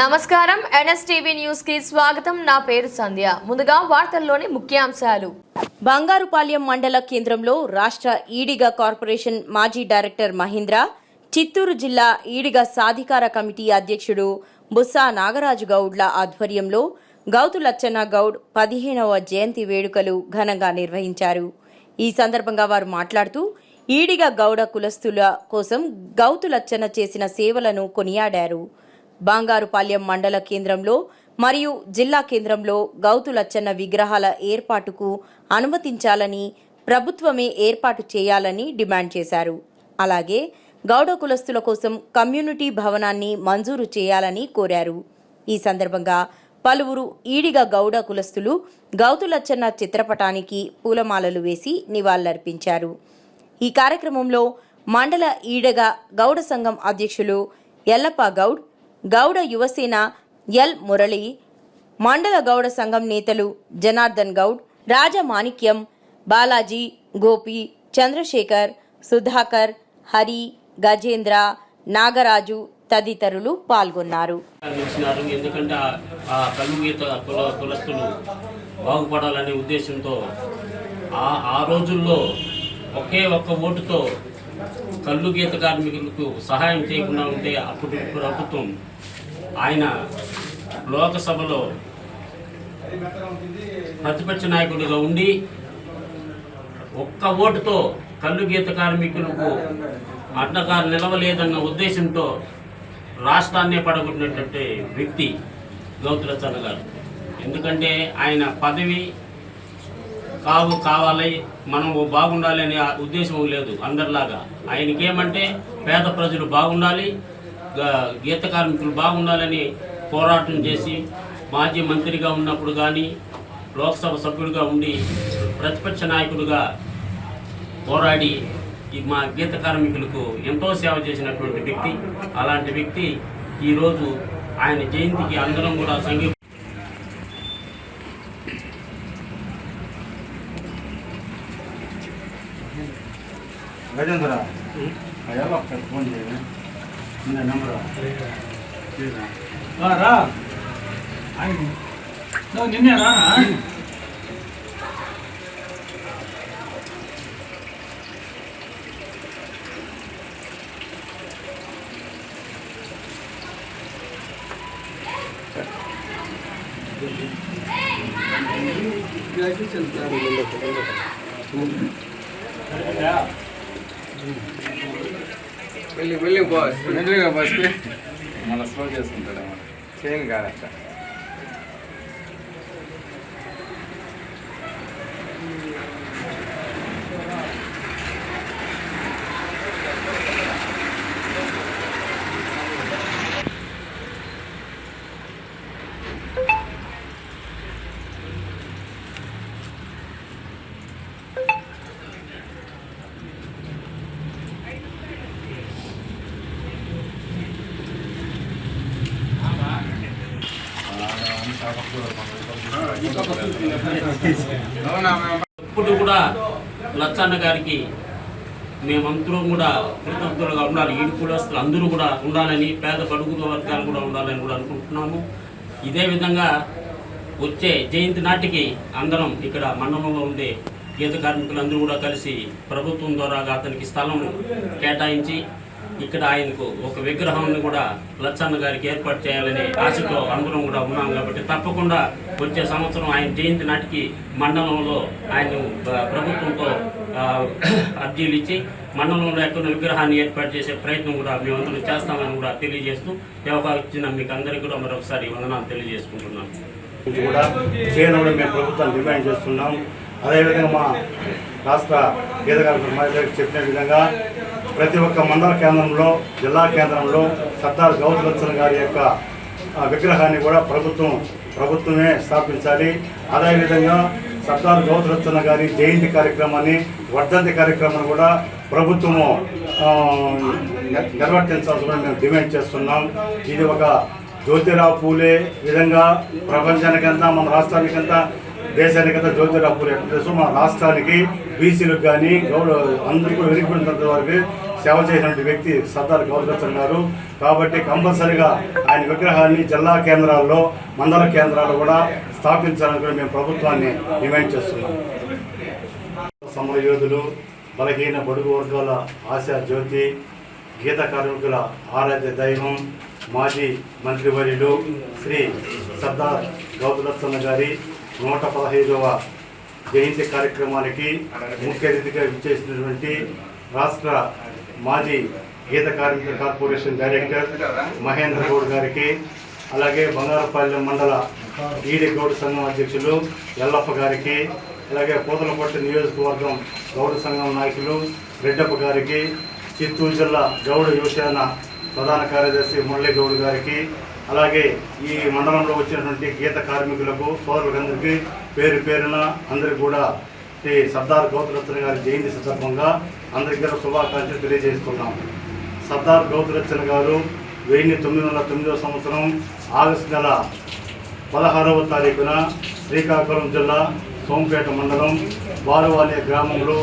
నమస్కారం. ఎన్ఎస్టీవీ న్యూస్కి స్వాగతం. నా పేరు సంధ్య. ముందుగా వార్తల్లోని ముఖ్యాంశాలు. బంగారుపాలెం మండల కేంద్రంలో రాష్ట్ర ఈడిగ కార్పొరేషన్ మాజీ డైరెక్టర్ మహేంద్ర చిత్తూరు జిల్లా ఈడిగ సాధికార కమిటీ అధ్యక్షుడు బుస్సా నాగరాజు గౌడ్ల ఆధ్వర్యంలో గౌతు లచ్చన్న గౌడ్ పదిహేనవ జయంతి వేడుకలు ఘనంగా నిర్వహించారు. ఈ సందర్భంగా వారు మాట్లాడుతూ ఈడిగ గౌడ కులస్తుల కోసం గౌతు లచ్చన్న చేసిన సేవలను కొనియాడారు. బంగారుపాలెం మండల కేంద్రంలో మరియు జిల్లా కేంద్రంలో గౌతులచ్చన్న విగ్రహాల ఏర్పాటుకు అనుమతించాలని ప్రభుత్వమే ఏర్పాటు చేయాలని డిమాండ్ చేశారు. అలాగే గౌడ కులస్తుల కోసం కమ్యూనిటీ భవనాన్ని మంజూరు చేయాలని కోరారు. ఈ సందర్భంగా పలువురు ఈడిగ గౌడ కులస్తులు గౌతులచ్చన్న చిత్రపటానికి పూలమాలలు వేసి నివాళులర్పించారు. ఈ కార్యక్రమంలో మండల ఈడగ గౌడ సంఘం అధ్యక్షులు ఎల్లప్ప గౌడ్ గౌడ యువసేన ఎల్ మురళి మండల గౌడ సంఘం నేతలు జనార్దన్ గౌడ్ రాజమాణిక్యం బాలాజీ గోపి చంద్రశేఖర్ సుధాకర్ హరి గజేంద్ర నాగరాజు తదితరులు పాల్గొన్నారు. ఎందుకంటే ఆ- ఆ కుల కులస్తులు బాగుపడాలనే ఉద్దేశంతో ఆ రోజుల్లో ఒకే ఒక్క ఓటుతో కళ్ళు గీత కార్మికులకు సహాయం చేయకుండా ఉంటే అప్పుడు ప్రభుత్వం ఆయన లోకసభలో ప్రతిపక్ష నాయకుడిగా ఉండి ఒక్క ఓటుతో కళ్ళు గీత కార్మికులకు అడ్డగారు నిలవలేదన్న ఉద్దేశంతో రాష్ట్రాన్నే పడగొట్టినటువంటి వ్యక్తి గౌతులచన్న గారు ఎందుకంటే ఆయన పదవి కావు కావాలి మనం బాగుండాలి అనే ఆ ఉద్దేశం లేదు అందరిలాగా. ఆయనకి ఏమంటే పేద ప్రజలు బాగుండాలి గీత కార్మికులు బాగుండాలని పోరాటం చేసి మాజీ మంత్రిగా ఉన్నప్పుడు కానీ లోక్సభ సభ్యుడిగా ఉండి ప్రతిపక్ష నాయకుడిగా పోరాడి ఈ మా గీత కార్మికులకు ఎంతో సేవ చేసినటువంటి వ్యక్తి. అలాంటి వ్యక్తి ఈరోజు ఆయన జయంతికి అందరం కూడా సంగీ ಗಜೇಂದ್ರ ಯಾವಾಗ ಫೋನ್ ನಿನ್ನ ನಂಬರ್ ರಾ ನಾವು ನಿನ್ನೆ ರಾ चलता है వెళ్ళి వెళ్ళి బాస్ మెల్లిగా బాస్ మళ్ళీ స్లో చేసుకుంటాడు చేసుకుంటాడేమో చేయను కాదట ఇప్పుడు కూడా లచ్చన్న గారికి మేమందరం కూడా కృతజ్ఞతలుగా ఉండాలి. ఈడు కులస్తులు అందరూ కూడా ఉండాలని పేద పడుగు వర్గాలు కూడా ఉండాలని కూడా అనుకుంటున్నాము. ఇదే విధంగా వచ్చే జయంతి నాటికి అందరం ఇక్కడ మండలంలో ఉండే గీత కార్మికులందరూ కూడా కలిసి ప్రభుత్వం ద్వారా అతనికి స్థలం కేటాయించి ఇక్కడ ఆయనకు ఒక విగ్రహాన్ని కూడా లచ్చన్న గారికి ఏర్పాటు చేయాలని ఆశతో అందరం కూడా ఉన్నాం కాబట్టి తప్పకుండా వచ్చే సంవత్సరం ఆయన జయంతి నాటికి మండలంలో ఆయన ప్రభుత్వంతో అర్జీలు ఇచ్చి మండలంలో ఎక్కడ విగ్రహాన్ని ఏర్పాటు చేసే ప్రయత్నం కూడా మేమందరం చేస్తామని కూడా తెలియజేస్తూ ఈ ఇచ్చిన మీకు అందరికీ కూడా మరొకసారి వందనాలు తెలియజేసుకుంటున్నాం. కూడా చేయడం మేము ప్రభుత్వాన్ని డిమాండ్ చేస్తున్నాం. అదేవిధంగా మా రాష్ట్ర గీతగారు చెప్పిన విధంగా ప్రతి ఒక్క మండల కేంద్రంలో జిల్లా కేంద్రంలో సర్దార్ గౌతలచ్చన్ గారి యొక్క విగ్రహాన్ని కూడా ప్రభుత్వం ప్రభుత్వమే స్థాపించాలి. అదేవిధంగా సర్దార్ గౌతలచ్చన్న గారి జయంతి కార్యక్రమాన్ని వర్ధంతి కార్యక్రమాన్ని కూడా ప్రభుత్వము ఆ, నిర్వర్తించాల్సి కూడా మేము డిమాండ్ చేస్తున్నాం. ఇది ఒక జ్యోతిరావు పూలే విధంగా ప్రపంచానికంతా మన రాష్ట్రానికంతా దేశానికంతా జ్యోతిరావు పూలే ఎట్లా తెలుసు మన రాష్ట్రానికి బీసీలకు కానీ గౌరవ అందరికీ కూడా వెనుకబడినంత వరకు సేవ చేసినటువంటి వ్యక్తి సర్దార్ గౌరవచంద్ర గారు కాబట్టి కంపల్సరిగా ఆయన విగ్రహాన్ని జిల్లా కేంద్రాల్లో మండల కేంద్రాల్లో కూడా స్థాపించాలని కూడా మేము ప్రభుత్వాన్ని డిమాండ్ చేస్తున్నాం. సమర యోధులు బలహీన బడుగు వర్గాల ఆశా జ్యోతి గీత కార్మికుల ఆరాధ్య దైవం మాజీ మంత్రివర్యులు శ్రీ సర్దార్ గౌతలత్సన్న గారి నూట పదహైదవ జయంతి కార్యక్రమానికి ముఖ్య అతిథిగా విచ్చేసినటువంటి రాష్ట్ర మాజీ గీత కార్మిక కార్పొరేషన్ డైరెక్టర్ మహేంద్ర గౌడ్ గారికి అలాగే బంగారపాలెం మండల ఈడి గౌడ్ సంఘం అధ్యక్షులు ఎల్లప్ప గారికి అలాగే పూతలపట్టు నియోజకవర్గం గౌడ సంఘం నాయకులు రెడ్డప్ప గారికి చిత్తూరు జిల్లా గౌడ యువసేన ప్రధాన కార్యదర్శి మురళీ గౌడ్ గారికి అలాగే ఈ మండలంలో వచ్చినటువంటి గీత కార్మికులకు సోదరులందరికీ పేరు పేరున అందరికీ కూడా శ్రీ సర్దార్ గౌతరత్న గారి జయంతి సందర్భంగా అందరికీ శుభాకాంక్షలు తెలియజేస్తున్నాం. సర్దార్ గౌతరత్న గారు వెయ్యి తొమ్మిది వందల తొమ్మిదవ సంవత్సరం ఆగస్టు నెల పదహారవ తారీఖున శ్రీకాకుళం జిల్లా సోంపేట మండలం బాలువాలే గ్రామంలో